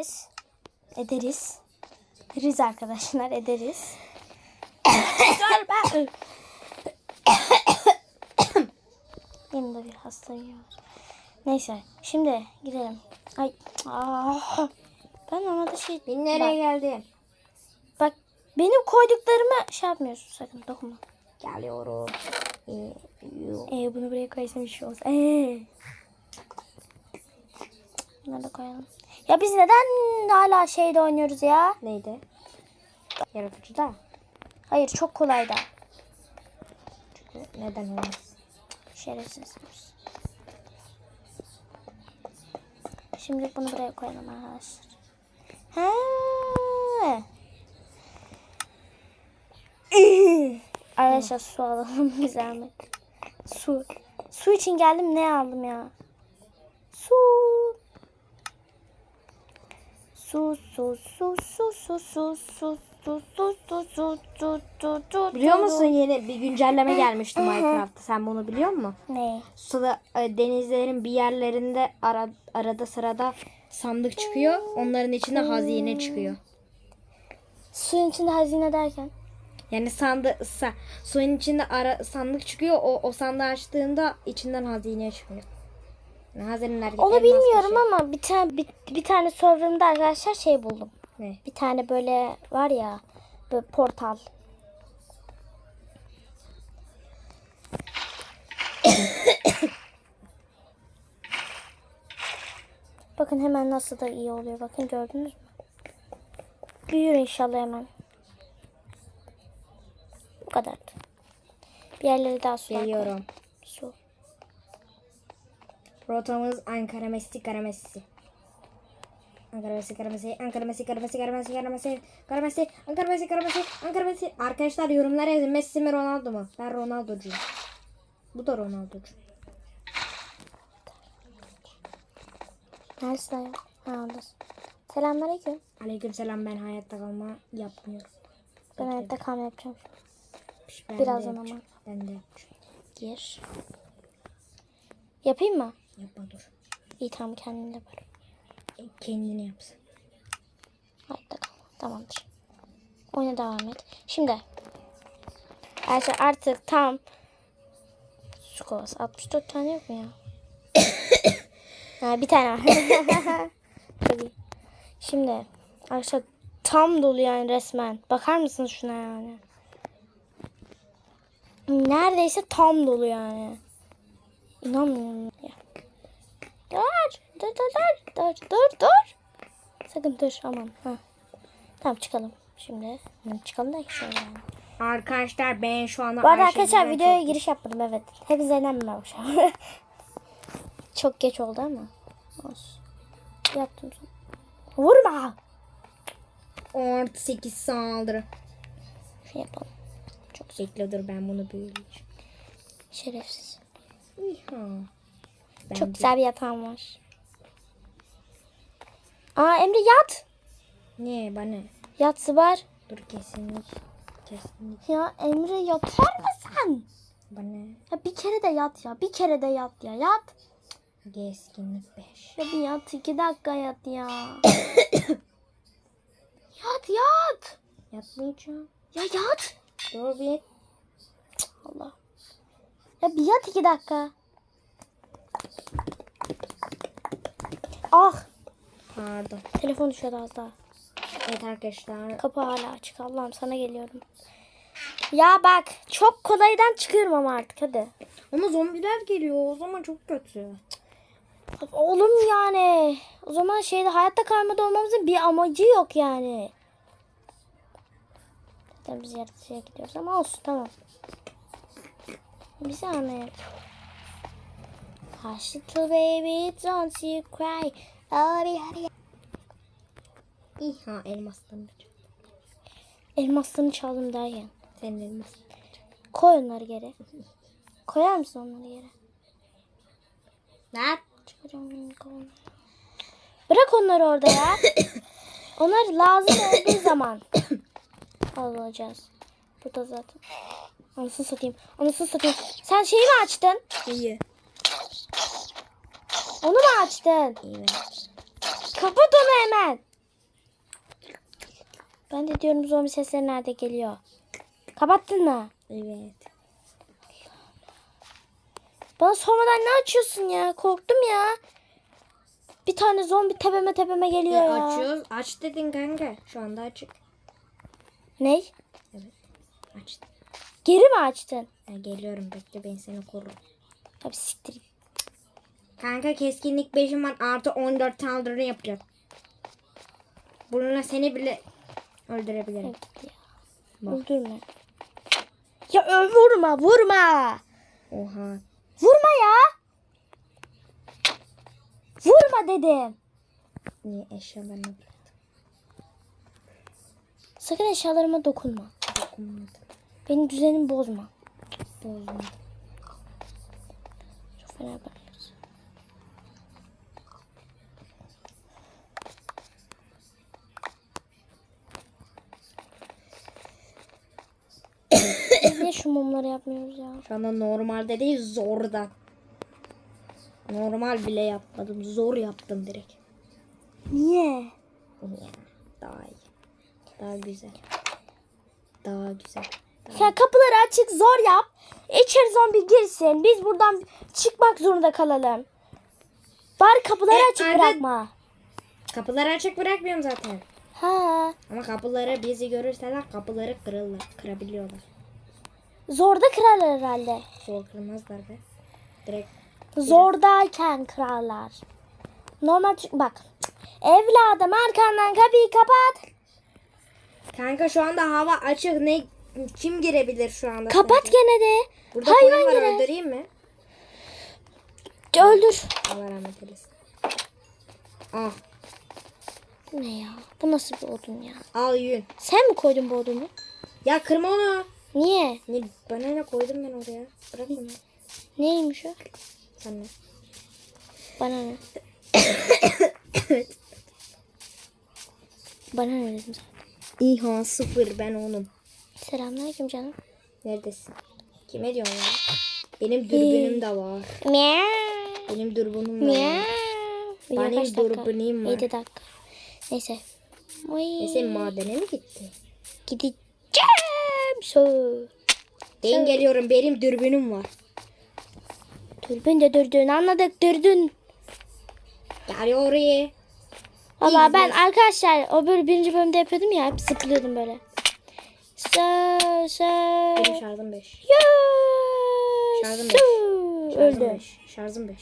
ederiz. Ederiz. Ederiz arkadaşlar ederiz. Dur ben. Yanımda bir hastayım. Neyse şimdi gidelim. Ay. Aa. Ben normalde şey... Ben nereye geldin? Bak benim koyduklarımı şey yapmıyorsun sakın dokunma. Geliyorum. Ee. Ee, bunu buraya koysam bir şey olsa. Ee. Bunları da koyalım. Ya biz neden hala şeyde oynuyoruz ya? Neydi? Yaratıcı da. Hayır çok kolay da. Çünkü neden olmaz? Şerefsiz. Şimdi bunu buraya koyalım arkadaşlar. Ha. Arkadaşlar su alalım güzel mi? Su. Su için geldim ne aldım ya? Su. Biliyor musun yeni bir güncelleme gelmişti Minecraft'ta. Sen bunu biliyor musun? Ne? Suda e, denizlerin bir yerlerinde ara, arada sırada sandık çıkıyor. Onların içinde hazine çıkıyor. Suyun içinde hazine derken. Yani sandı sa- suyun içinde ara, sandık çıkıyor. O, o sandığı açtığında içinden hazine çıkıyor. Hazineler Onu bilmiyorum taşı. ama bir tane bir, bir tane serverımda arkadaşlar şey buldum. Ne? Bir tane böyle var ya böyle portal. Bakın hemen nasıl da iyi oluyor. Bakın gördünüz mü? Büyür inşallah hemen. Bu kadar. Bir yerleri daha su koy. Geliyorum. Su. Rotamız Ankara Messi Kara Messi. Ankara Messi Kara Messi Ankara Messi Kara Messi Kara Messi Kara Messi Kara Messi Ankara Messi Kara Messi Ankara Messi Arkadaşlar yorumlara yazın Messi mi Ronaldo mu? Ben Ronaldo'cuyum. Bu da Ronaldo'cu. Neredesin ayol? Ha oradasın. Selamünaleyküm. Aleykümselam ben hayatta kalma yapmıyorum. Ben hayatta kalma yapacağım. Ben Birazdan ama. Ben de yapacağım. Gir. Yapayım mı? Yapma dur. İyi tamam kendim yaparım. E, kendini yapsın. Hayatta kal. Tamamdır. Oyuna devam et. Şimdi. Arkadaşlar artık tam su kovası. 64 tane yok mu ya? ha, bir tane var. Tabii. Şimdi arkadaşlar tam dolu yani resmen. Bakar mısınız şuna yani? Neredeyse tam dolu yani. İnanmıyorum ya. Dur, dur, dur, dur, dur, dur, dur. Sakın dur, aman. Ha. Tamam çıkalım. Şimdi çıkalım da şöyle yani. Arkadaşlar ben şu anda Bu arada arkadaşlar videoya çok- giriş yapmadım evet. Hepinizden mi akşam? Çok geç oldu ama. Olsun. Yaptım. Vurma. Artı 8 saldırı. Şey yapalım. Çok bekle dur ben bunu büyüleyeceğim. Şerefsiz. İha. Ben Çok güzel bir yatağım var. Aa Emre yat. Ne bana? Yatsı var. Dur kesinlik. Kesinlik. Ya Emre yatar mısın? Bana Ya bir kere de yat ya. Bir kere de yat ya. Yat. geskinlik 5. Ya bir yat. iki dakika yat ya. yat yat. Yatmayacağım. Ya yat. Dur bir. Allah. Ya bir yat iki dakika. Ah. Pardon. Telefon düşüyordu az daha. Evet arkadaşlar. Kapı hala açık. Allah'ım sana geliyorum. Ya bak çok kolaydan çıkıyorum ama artık hadi. Ama zombiler geliyor. O zaman çok kötü. Oğlum yani. O zaman şeyde hayatta kalmada olmamızın bir amacı yok yani. Zaten biz yaratıcıya gidiyoruz ama olsun tamam. Bir zahmet. Hush little baby don't you cry. Hadi hadi. İha elmaslarını. Elmaslarını çaldım derken. Senin elmas. Koy onları geri. Koyar mısın onları yere? Ne? Çıkaracağım kafamı. Bırak onları orada ya. Onlar lazım olduğu zaman alacağız. Bu da zaten. Anasını satayım. Anasını satayım. Sen şeyi mi açtın? İyi. Onu mu açtın? İyi. Kapat onu hemen. Ben de diyorum zombi sesleri nerede geliyor? Kapattın mı? Evet. Bana sormadan ne açıyorsun ya? Korktum ya. Bir tane zombi tepeme tepeme geliyor ya. açıyoruz. Aç dedin kanka. Şu anda açık. Ney? Evet. Açtım. Geri mi açtın? E, geliyorum bekle ben seni korurum. Abi siktir. Kanka keskinlik 5'im var artı 14 saldırı yapacağım. Bununla seni bile öldürebilirim. Evet ya. Bak. Öldürme. Ya ö, vurma vurma. Oha. Vurma ya. Vurma dedim. Niye eşyalarını bıraktım? Sakın eşyalarıma dokunma. Dokunmadım. Benim düzenimi bozma. Bozmadım. Çok fena yapıyorsun. Biz niye şu mumları yapmıyoruz ya? Şu anda normalde değil zorda. Normal bile yapmadım. Zor yaptım direkt. Niye? Ya, daha iyi. Daha güzel. Daha güzel. Ya kapıları açık zor yap. İçeri zombi girsin. Biz buradan çıkmak zorunda kalalım. Bari kapıları E, açık arada- bırakma. Kapıları açık bırakmıyorum zaten. Ha. Ama kapıları bizi görürseler kapıları kırırlar. Kırabiliyorlar. Zorda kırarlar herhalde. Zor kırmazlar be. Direkt Zordayken kırarlar. Normal bak. Evladım arkandan kapıyı kapat. Kanka şu anda hava açık. Ne kim girebilir şu anda? Kapat sence? gene de. Burada Hayvan koyun var girer. öldüreyim mi? Öldür. Allah rahmet eylesin. Bu ne ya? Bu nasıl bir odun ya? Al yün. Sen mi koydun bu odunu? Ya kırma onu. Niye? Ne, bana ne koydum ben oraya? Bırak onu. Neymiş o? Sen ne? Bana ne? Bana ne dedim sana? İha sıfır ben onun. Selamünaleyküm canım. Neredesin? Kime diyorsun ya? Benim dürbünüm de var. Benim dürbünüm de var. Benim dürbünüm var. 7 dakika. Neyse. Oy. E sen madene mi gitti? Gideceğim. So. Ben geliyorum benim dürbünüm var. Dürbün de dürdün anladık dürdün. Gel oraya. Valla ben arkadaşlar o böyle birinci bölümde yapıyordum ya hep zıplıyordum böyle. So so. Benim şarjım 5. Yo. Şarjım so. Şarjım Öldüm. 5. Şarjım 5.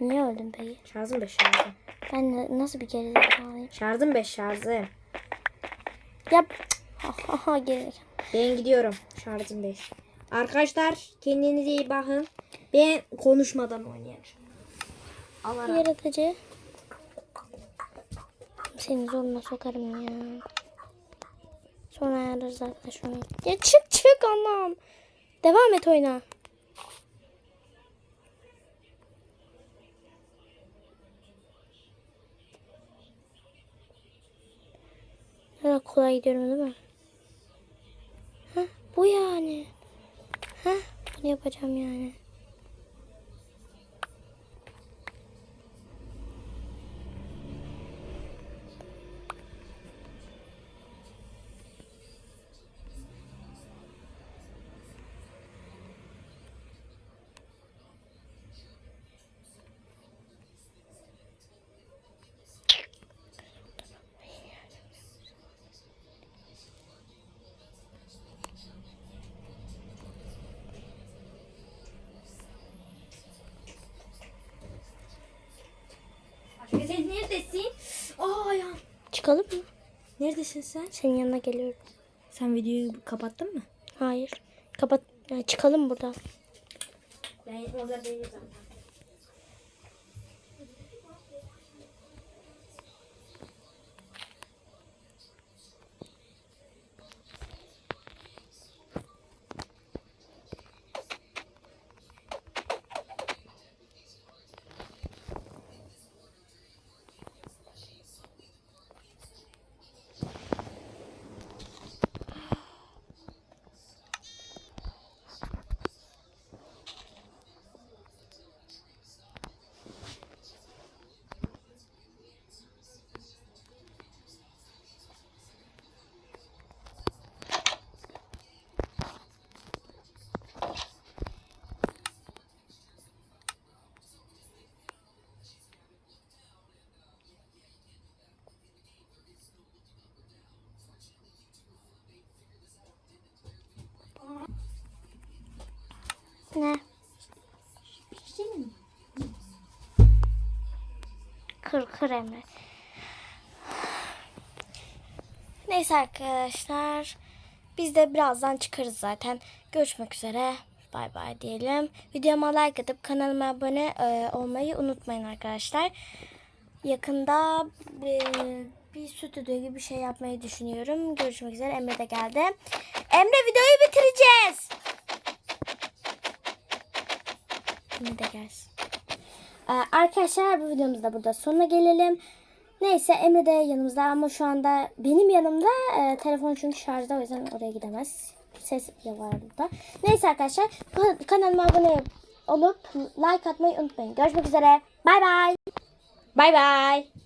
Niye öldüm peki? Şarjım 5 şarjım. Ben na- nasıl bir gerizekalıyım? Şarjım 5 şarjım. Yap. Haha gelir. Ben gidiyorum. Şarjım 5. Arkadaşlar kendinize iyi bakın. Ben konuşmadan oynayacağım. Allah Yaratıcı. Seni zoruna sokarım ya. Sonra ayarlarız arkadaşlar. Ya çık çık Allah'ım. Devam et oyna. Ne kolay gidiyorum değil mi? Hah, bu yani. Hah, bunu yapacağım yani. Aşkım sen neredesin? Aa ya. Çıkalım mı? Neredesin sen? Senin yanına geliyorum. Sen videoyu kapattın mı? Hayır. Kapat. Ya çıkalım buradan. Ben orada değilim zaten. Ne? Kır kır Emre. Neyse arkadaşlar. Biz de birazdan çıkarız zaten. Görüşmek üzere. Bay bay diyelim. Videoma like atıp kanalıma abone e, olmayı unutmayın arkadaşlar. Yakında e, bir stüdyo gibi bir şey yapmayı düşünüyorum. Görüşmek üzere. Emre de geldi. Emre videoyu bitireceğiz. Emre de gelsin. Ee, arkadaşlar bu videomuz da burada sonuna gelelim. Neyse Emre de yanımızda ama şu anda benim yanımda e, telefon çünkü şarjda o yüzden oraya gidemez. Ses var burada. Neyse arkadaşlar ka- kanalıma abone olup like atmayı unutmayın. Görüşmek üzere. Bay bay. Bay bay.